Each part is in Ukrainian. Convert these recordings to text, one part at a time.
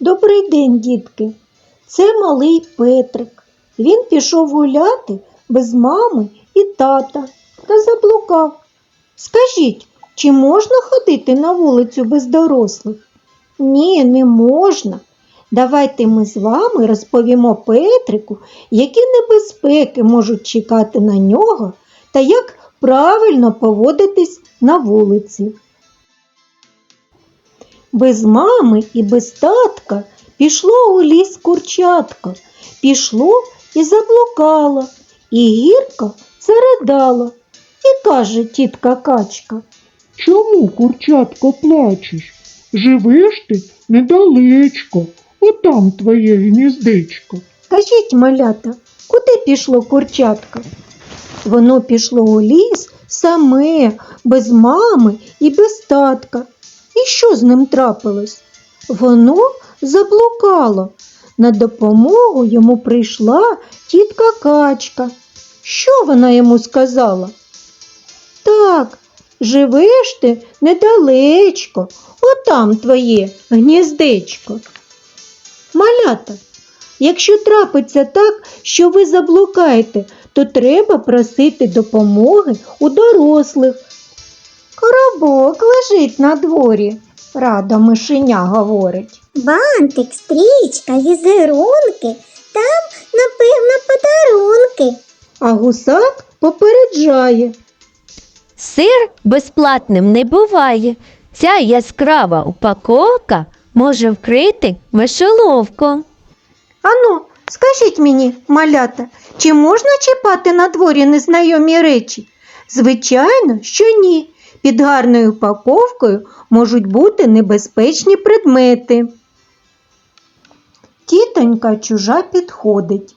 Добрий день, дітки. Це малий Петрик. Він пішов гуляти без мами і тата та заблукав. Скажіть, чи можна ходити на вулицю без дорослих? Ні, не можна. Давайте ми з вами розповімо Петрику, які небезпеки можуть чекати на нього та як правильно поводитись на вулиці. Без мами і без татка пішло у ліс курчатка, пішло і заблукало, і гірко заридало. І каже тітка качка. Чому, курчатко, плачеш? Живеш ти недалечко, отам твоє гніздечко. Кажіть, малята, куди пішло курчатка? Воно пішло у ліс саме, без мами і без татка. І що з ним трапилось? Воно заблукало. На допомогу йому прийшла тітка качка. Що вона йому сказала? Так, живеш ти недалечко, отам твоє гніздечко. Малята, якщо трапиться так, що ви заблукаєте, то треба просити допомоги у дорослих. Коробок лежить на дворі, рада мишеня говорить. Бантик, стрічка, візерунки, там, напевно, подарунки. А гусак попереджає. Сир безплатним не буває. Ця яскрава упаковка може вкрити мишоловку. Ану, скажіть мені, малята, чи можна чіпати на дворі незнайомі речі? Звичайно, що ні. Під гарною упаковкою можуть бути небезпечні предмети. Тітонька чужа підходить.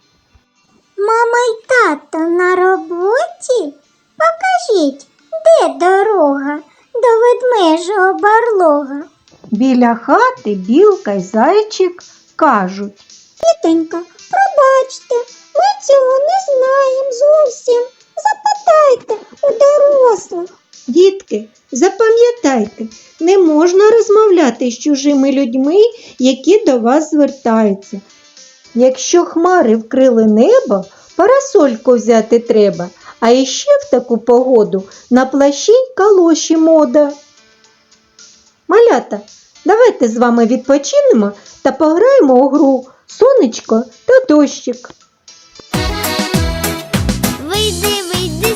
Мама й тато на роботі? Покажіть, де дорога до ведмежого барлога? Біля хати білка й зайчик кажуть. Тітонька, пробачте, ми цього не знаємо Дітки, запам'ятайте, не можна розмовляти з чужими людьми, які до вас звертаються. Якщо хмари вкрили небо, парасольку взяти треба, а іще в таку погоду на плащі калоші мода. Малята, давайте з вами відпочинемо та пограємо у гру сонечко та дощик. Вийди, вийди,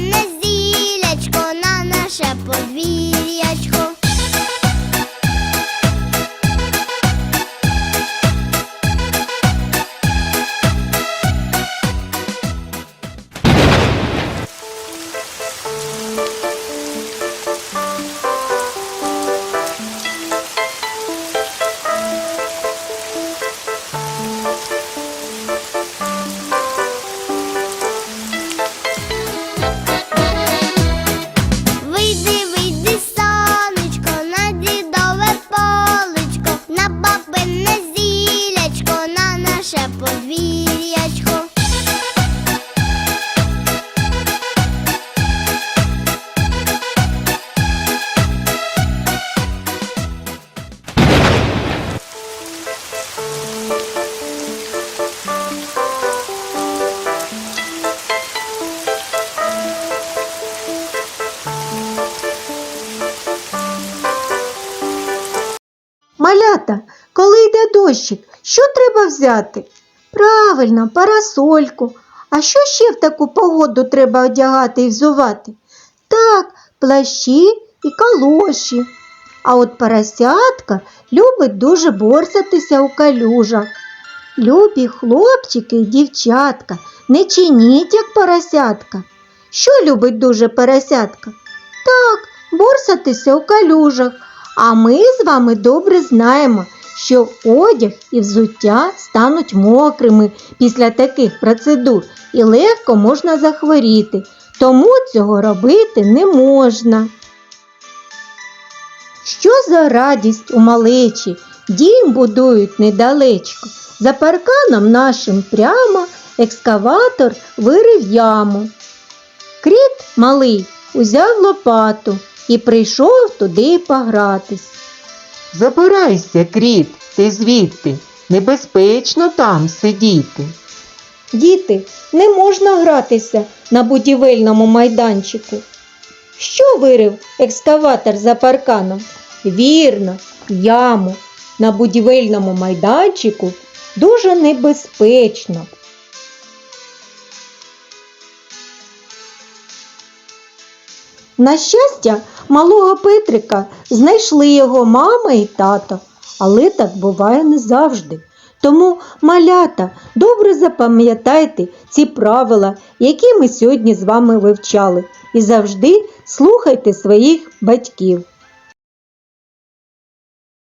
Lunes дощик, що треба взяти? Правильно, парасольку. А що ще в таку погоду треба одягати і взувати? Так, плащі і калоші. А от поросятка любить дуже борсатися у калюжах. Любі хлопчики і дівчатка, не чиніть, як поросятка. Що любить дуже поросятка? Так, борсатися у калюжах. А ми з вами добре знаємо, що одяг і взуття стануть мокрими після таких процедур і легко можна захворіти. Тому цього робити не можна. Що за радість у малечі? Дім будують недалечко. За парканом нашим прямо екскаватор вирив яму. Кріт малий узяв лопату і прийшов туди погратись. Забирайся, кріт, ти звідти. Небезпечно там сидіти. Діти, не можна гратися на будівельному майданчику. Що вирив екскаватор за парканом? Вірно, яму. На будівельному майданчику дуже небезпечно. На щастя, малого Петрика знайшли його мама і тато, але так буває не завжди. Тому, малята, добре запам'ятайте ці правила, які ми сьогодні з вами вивчали, і завжди слухайте своїх батьків.